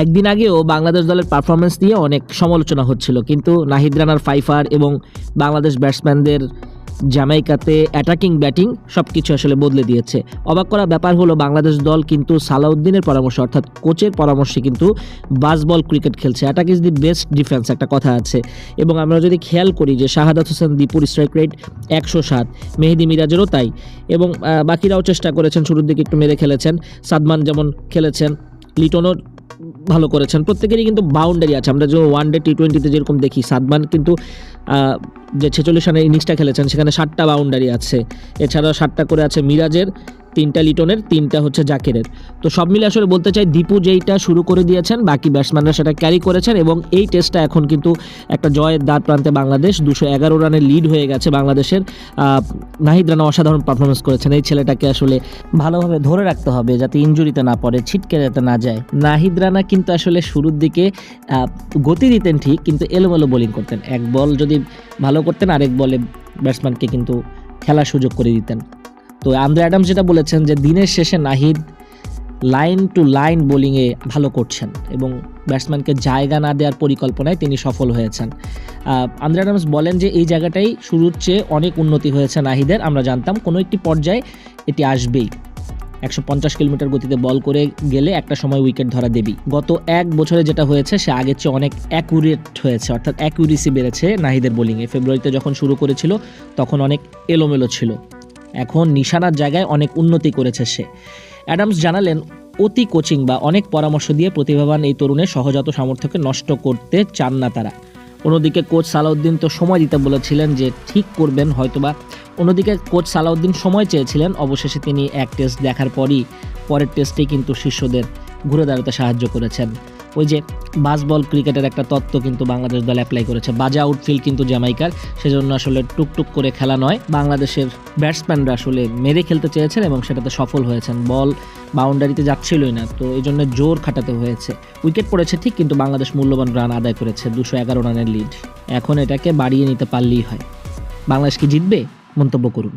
একদিন আগেও বাংলাদেশ দলের পারফরমেন্স নিয়ে অনেক সমালোচনা হচ্ছিল। কিন্তু নাহিদ রানার ফাইফার এবং বাংলাদেশ ব্যাটসম্যানদের জামাইকাতে অ্যাটাকিং ব্যাটিং সব কিছু আসলে বদলে দিয়েছে। অবাক করা ব্যাপার হলো, বাংলাদেশ দল কিন্তু সালাউদ্দিনের পরামর্শ, অর্থাৎ কোচের পরামর্শে কিন্তু বাস বল ক্রিকেট খেলছে। Attack is the best defence একটা কথা আছে। এবং আমরা যদি খেয়াল করি যে শাহাদাত হোসেন দীপুর স্ট্রাইক রেট একশো সাত, মেহেদি মিরাজেরও তাই। এবং বাকিরাও চেষ্টা করেছেন, শুরুর দিকে একটু মেরে খেলেছেন। সাদমান যেমন খেলেছেন, লিটনও ভালো করেছেন। প্রত্যেকেরই কিন্তু বাউন্ডারি আছে। আমরা যে ওয়ান ডে টি টোয়েন্টিতে যেরকম দেখি, সাদমান কিন্তু যে ছেচল্লিশ রানের ইনিংসটা খেলেছেন, সেখানে ষাটটা বাউন্ডারি আছে। এছাড়াও ষাটটা করে আছে মিরাজের। তিনটা লিটনের, তিনটা হচ্ছে জাকিরের। তো সব মিলে আসলে বলতে চাই, দীপু যেইটা শুরু করে দিয়েছেন, বাকি ব্যাটসম্যানরা সেটা ক্যারি করেছেন এবং এই টেস্টটা এখন কিন্তু একটা জয়ের দ্বার প্রান্তে বাংলাদেশ, দুশো এগারো রানের লিড হয়ে গেছে বাংলাদেশের। নাহিদ রানা অসাধারণ পারফরমেন্স করেছেন। এই ছেলেটাকে আসলে ভালোভাবে ধরে রাখতে হবে যাতে ইঞ্জুরিতে না পড়ে ছিটকে যেতে না যায়। নাহিদ রানা কিন্তু আসলে শুরুর দিকে গতি দিতেন ঠিক, কিন্তু এলোমেলো বোলিং করতেন। এক বল যদি ভালো করতেন, আরেক বলে ব্যাটসম্যানকে কিন্তু খেলার সুযোগ করে দিতেন। তো আন্দ্রে অ্যাডামস যেটা বলেছেন যে দিনের শেষে নাহিদ লাইন টু লাইন বোলিংয়ে ভালো করছেন এবং ব্যাটসম্যানকে জায়গা না দেওয়ার পরিকল্পনায় তিনি সফল হয়েছেন। আন্দ্রে অ্যাডামস বলেন যে এই জায়গাটাই শুরুর চেয়ে অনেক উন্নতি হয়েছে নাহিদের, আমরা জানতাম কোনো একটি পর্যায়ে এটি আসবেই। একশো পঞ্চাশ কিলোমিটার গতিতে বল করে গেলে একটা সময় উইকেট ধরা দেবি গত এক বছরে যেটা হয়েছে, সে আগের চেয়ে অনেক অ্যাকুরেট হয়েছে, অর্থাৎ অ্যাকুরেসি বেড়েছে নাহিদের বোলিংয়ে ফেব্রুয়ারিতে যখন শুরু করেছিল, তখন অনেক এলোমেলো ছিল। এখন নিশানার জায়গায় অনেক উন্নতি করেছে সে। অ্যাডামস জানালেন, অতি কোচিং বা অনেক পরামর্শ দিয়ে প্রতিভাবান এই তরুণের সহজাত সামর্থ্যকে নষ্ট করতে চান না তারা। অন্যদিকে কোচ সালাউদ্দিন তো সময় দিতে বলেছিলেন যে ঠিক করবেন, হয়তোবা অন্যদিকে কোচ সালাউদ্দিন সময় চেয়েছিলেন। অবশেষে তিনি এক টেস্ট দেখার পরই পরের টেস্টেই কিন্তু শিষ্যদের ঘুরে দাঁড়াতে সাহায্য করেছেন। ওই যে বাস বল ক্রিকেটের একটা তত্ত্ব কিন্তু বাংলাদেশ দল অ্যাপ্লাই করেছে। বাজে আউটফিল্ড কিন্তু জ্যামাইকার সেজন্য আসলে টুকটুক করে খেলা নয়। বাংলাদেশের ব্যাটসম্যানরা আসলে মেরে খেলতে চেয়েছেন এবং সেটাতে সফল হয়েছেন। বল বাউন্ডারিতে যাচ্ছিলই না, তো এই জন্য জোর খাটাতে হয়েছে। উইকেট পড়েছে ঠিক, কিন্তু বাংলাদেশ মূল্যবান রান আদায় করেছে। দুশো এগারো রানের লিড এখন এটাকে বাড়িয়ে নিতে পারলেই হয়। বাংলাদেশ কি জিতবে? মন্তব্য করুন।